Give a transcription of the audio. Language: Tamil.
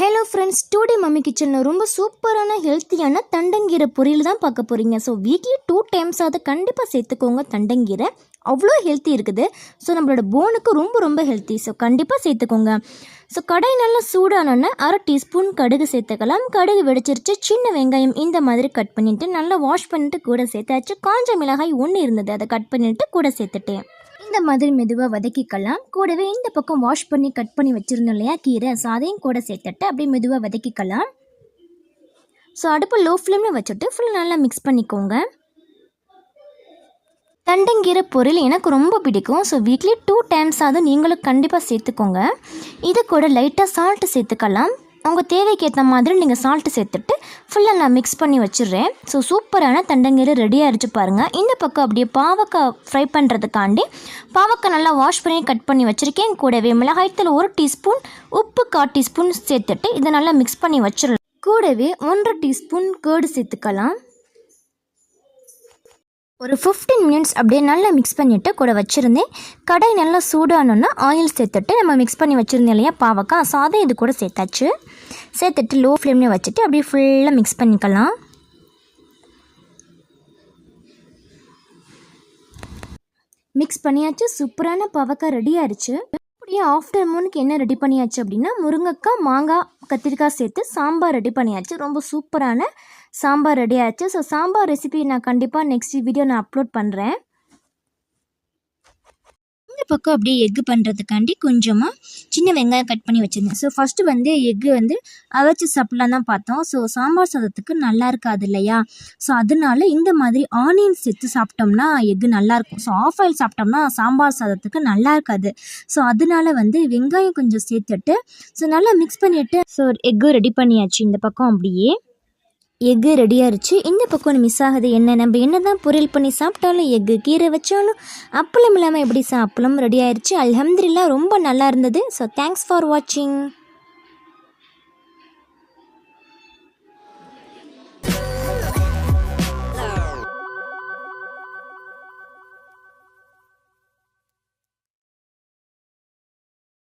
ஹலோ ஃப்ரெண்ட்ஸ் டூடே மம்மி கிச்சனில் ரொம்ப சூப்பரான ஹெல்த்தியான தண்டங்கீரை பொரியல் தான் பார்க்க போகிறீங்க ஸோ வீக்லி டூ டைம்ஸ் அதை கண்டிப்பாக சேர்த்துக்கோங்க தண்டங்கீரை. அவ்வளோ ஹெல்த்தி இருக்குது. ஸோ நம்மளோட போனுக்கு ரொம்ப ரொம்ப ஹெல்த்தி ஸோ கண்டிப்பாக சேர்த்துக்கோங்க. ஸோ கடை நல்லா சூடானோன்னே அரை டீஸ்பூன் கடுகு சேர்த்துக்கலாம். கடுகு வெடிச்சிருச்சு சின்ன வெங்காயம் இந்த மாதிரி கட் பண்ணிவிட்டு நல்லா வாஷ் பண்ணிட்டு கூட சேர்த்தாச்சு. காஞ்ச மிளகாய் ஒன்று இருந்தது அதை கட் பண்ணிவிட்டு கூட சேர்த்துட்டேன். இந்த மாதிரி மெதுவாக வதக்கிக்கலாம். கூடவே இந்த பக்கம் வாஷ் பண்ணி கட் பண்ணி வச்சுருந்தோம் இல்லையா? கீரை ஸோ அதையும் கூட சேர்த்துட்டு அப்படியே மெதுவாக வதக்கிக்கலாம். ஸோ அடுப்பு லோ ஃப்ளேமில் வச்சுட்டு ஃபுல் நல்லா மிக்ஸ் பண்ணிக்கோங்க. தண்டங்கீரை பொருள் எனக்கு ரொம்ப பிடிக்கும். ஸோ வீக்லி டூ டைம்ஸ் ஆகுது நீங்களும் கண்டிப்பாக சேர்த்துக்கோங்க. இது கூட லைட்டாக சால்ட்டு சேர்த்துக்கலாம். உங்கள் தேவைக்கு ஏற்ற மாதிரி நீங்கள் சால்ட்டு சேர்த்துட்டு ஃபுல்லாக நான் மிக்ஸ் பண்ணி வச்சிடுறேன். ஸோ சூப்பரான தண்டங்கீரை ரெடியாக ஆகிடுச்சு பாருங்கள் இந்த பக்கம் அப்படியே பாவக்காய் ஃப்ரை பண்ணுறதுக்காண்டி பாவக்காய் நல்லா வாஷ் பண்ணி கட் பண்ணி வச்சுருக்கேன். கூடவே மிளகாய்த்தூள் ஒரு டீஸ்பூன் உப்பு கால் டீஸ்பூன் சேர்த்துட்டு இதை நல்லா மிக்ஸ் பண்ணி வச்சிடலாம். கூடவே ஒன்றரை டீஸ்பூன் கேர்டு சேர்த்துக்கலாம். ஒரு ஃபிஃப்டீன் மினிட்ஸ் அப்படியே நல்லா மிக்ஸ் பண்ணிவிட்டு கூட வச்சுருந்தேன். கடாய் நல்லா சூடானோன்னா ஆயில் சேர்த்துட்டு நம்ம மிக்ஸ் பண்ணி வச்சுருந்தோம் இல்லையா பாவக்காய் ஸோ அதை இது கூட சேர்த்தாச்சு. சேர்த்துட்டு லோ ஃப்ளேம்லேயே வச்சுட்டு அப்படியே ஃபுல்லாக மிக்ஸ் பண்ணிக்கலாம். மிக்ஸ் பண்ணியாச்சு சூப்பரான பாவக்காய் ரெடி ஆயிடுச்சு அப்படியே ஆஃப்டர்நூனுக்கு என்ன ரெடி பண்ணியாச்சு அப்படின்னா முருங்கைக்காய் மாங்காய் கத்திரிக்காய் சேர்த்து சாம்பார் ரெடி பண்ணியாச்சு. ரொம்ப சூப்பரான சாம்பார் ரெடி ஆச்சு. ஸோ சாம்பார் ரெசிபி நான் கண்டிப்பாக நெக்ஸ்ட் வீடியோ நான் அப்லோட் பண்ணுறேன் பக்கம் அப்படியே எக்கு பண்ணுறதுக்காண்டி கொஞ்சமாக சின்ன வெங்காயம் கட் பண்ணி வச்சுருந்தேன். ஸோ ஃபஸ்ட்டு வந்து எக்கு வந்து அரைச்சி சாப்பிட்லாம் தான் பார்த்தோம். ஸோ சாம்பார் சாதத்துக்கு நல்லா இருக்காது இல்லையா? ஸோ அதனால இந்த மாதிரி ஆனியன் சேர்த்து சாப்பிட்டோம்னா எக்கு நல்லாயிருக்கும் ஸோ ஆஃப் ஆயில் சாப்பிட்டோம்னா சாம்பார் சாதத்துக்கு நல்லா இருக்காது. ஸோ அதனால வந்து வெங்காயம் கொஞ்சம் சேர்த்துட்டு ஸோ நல்லா மிக்ஸ் பண்ணிவிட்டு ஸோ எக்கு ரெடி பண்ணியாச்சு இந்த பக்கம் அப்படியே. எக்கு ரெடியாகிருச்சு இந்த பக்கம் மிஸ் ஆகுது என்ன நம்ம என்ன தான் பொரியல் பண்ணி சாப்பிட்டாலும் எக்கு கீரை வச்சாலும் அப்பளம் இல்லாமல் எப்படி சாப்பிடலாம் ரெடி ஆயிடுச்சு அல்ஹம்துலில்லாஹ் ரொம்ப நல்லா இருந்தது. ஸோ தேங்க்ஸ் ஃபார் வாட்சிங்